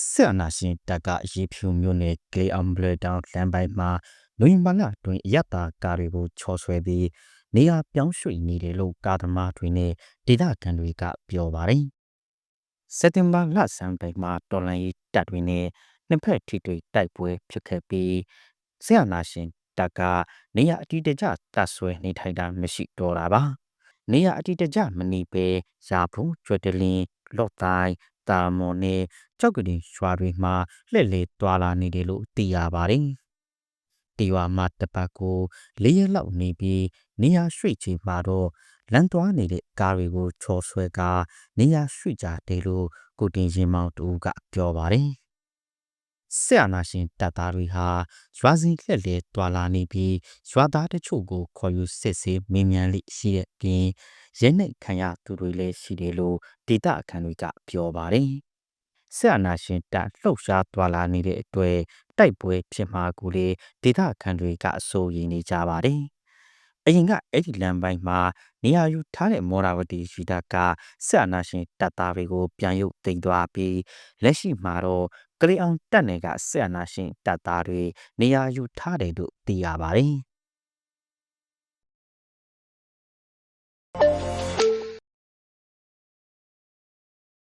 စစ်အာဏာရှင်တပ်ကရေဖြူမျိုးနဲ့ဂလေအမ်ဘလတောင်လမ်းပိုင်းမှာနိုဝင်ဘာလတွင်အရတာကားတွေကိုချော်ဆွဲပြီးနေရာပြောင်းရွှေ့နေတယ်လို့ကားသမားတွေနဲ့ဒေသခံတွေကပြောပါတယ်။စက်တင်ဘာလဆန်းပိုင်းမှာတော်လန်ရေးတပ်တွေနဲ့နှစ်ဖက်ထိတွေ့တိုက်ပွဲဖြစ်ခဲ့ပြီးစစ်အာဏာရှင်တပ်ကနေရာအတိအကျတပ်ဆွဲနေထိုင်တာမရှိတော့တာပါ။နေရာအတိအကျမနေပဲရာဘူးကျွတ်တလင်းလော့တိုင်းတာမွန်နဲ့ ကြောက်ကလေးရွာတွေမှာလှည့်လည်သွားလာနေတယ်လို့သိရပါတယ်။တီဝါမတပတ်ကိုလေးရက်လောက်နေပြီးနေရာရွှေ့ချိန်မှာတော့လမ်းသွားနေတဲ့ကားတွေကိုချော်ဆွဲကာနေရာရွှေ့ကြတယ်လို့ကိုတင်ရင်မောင်တူကပြောပါတယ်။ဆရာနာရှင်တပ်သားတွေဟာရွာစဉ်လှည့်လည်တွာလာနေပြီးရွာသားတချို့ကိုခေါ်ယူစစ်ဆေးမင်းမြန်လိရှိတဲ့ပြင်ရဲနှိတ်ခံရသူတွေလည်းရှိတယ်လို့ဒေတာအခန်တွေကပြောပါတယ်။ ဆရာနာရှင်တပ်လှုပ်ရှားတွာလာနေတဲ့အတွက်တိုက်ပွဲဖြစ်မှာကိုလေဒေတာအခန်တွေကအဆိုရင်နေကြပါတယ်။အရင်ကအဲ့ဒီလမ်းပိုင်းမှာနေရာယူထားတဲ့မော်ရာဝတီရှိတာကဆရာနာရှင်တပ်သားတွေကိုပြန်ရုပ်သိမ်းသွားပြီးလက်ရှိမှာတော့ကလေးအောင်တပ်နယ်ကဆရာနာရှင်တပ်သားတွေနေရာယူထားတယ်လို့သိရပါတယ်။